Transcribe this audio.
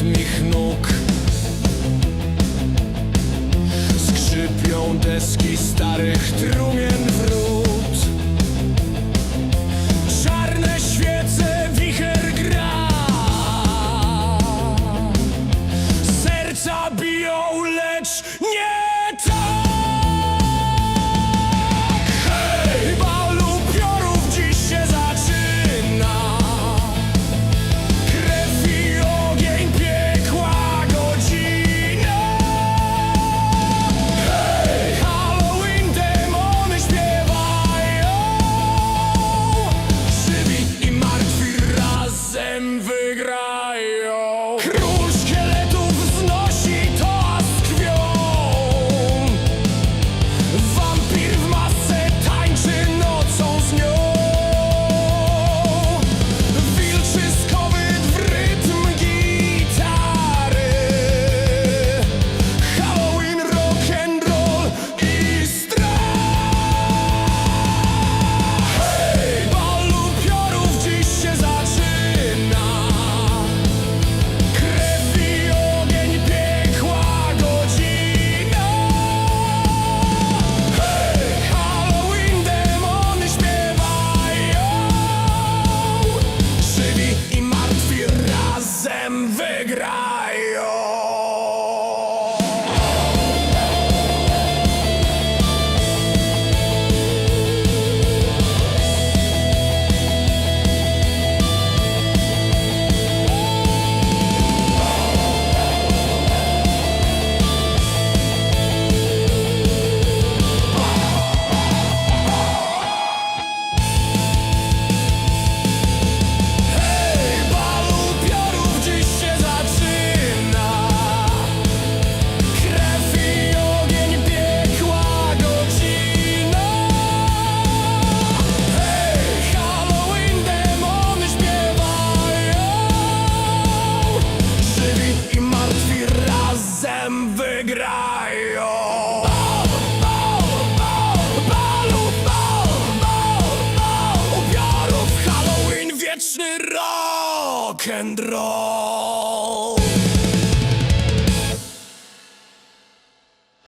pod mych nóg. Skrzypią deski starych trumien wróg Crew. rock'n'roll